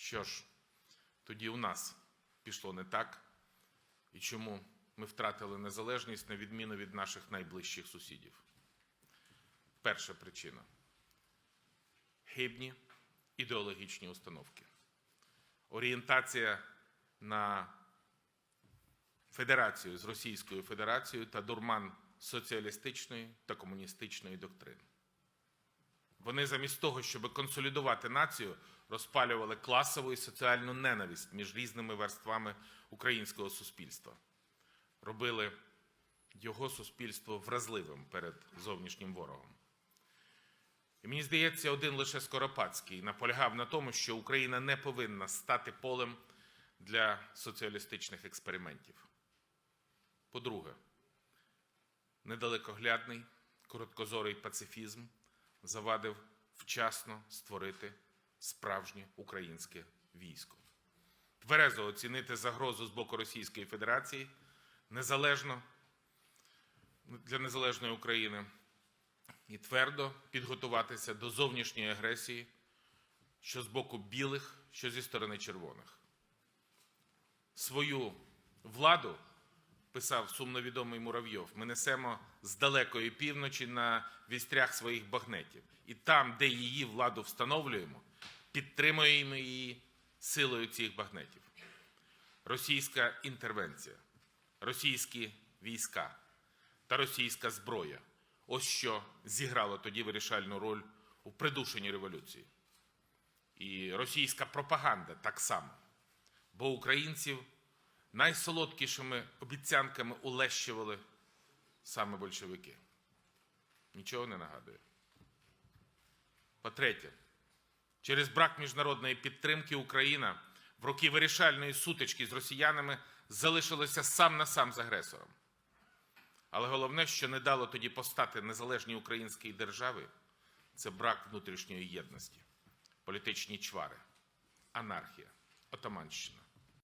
Що ж, тоді у нас пішло не так, і чому ми втратили незалежність на відміну від наших найближчих сусідів? Перша причина хибні ідеологічні установки. Орієнтація на федерацію з Російською Федерацією та дурман соціалістичної та комуністичної доктрин. Вони замість того, щоб консолідувати націю, розпалювали класову і соціальну ненависть між різними верствами українського суспільства, робили його суспільство вразливим перед зовнішнім ворогом. І мені здається, один лише Скоропадський наполягав на тому, що Україна не повинна стати полем для соціалістичних експериментів. По-друге, недалекоглядний, короткозорий пацифізм завадив вчасно створити справжнє українське військо. Тверезо оцінити загрозу з боку Російської Федерації незалежно для незалежної України і твердо підготуватися до зовнішньої агресії, що з боку білих, що зі сторони червоних. Свою владу, писав сумновідомий Муравйов, ми несемо з далекої півночі на вістрях своїх багнетів. І там, де її владу встановлюємо, підтримуємо її силою цих багнетів. Російська інтервенція, російські війська та російська зброя ось що зіграло тоді вирішальну роль у придушенні революції. І російська пропаганда так само. Бо українців найсолодкішими обіцянками улещували саме большевики. Нічого не нагадує. По-третє, через брак міжнародної підтримки Україна в роки вирішальної сутички з росіянами залишилася сам на сам з агресором. Але головне, що не дало тоді постати незалежній українській державі, це брак внутрішньої єдності, політичні чвари, анархія, отаманщина.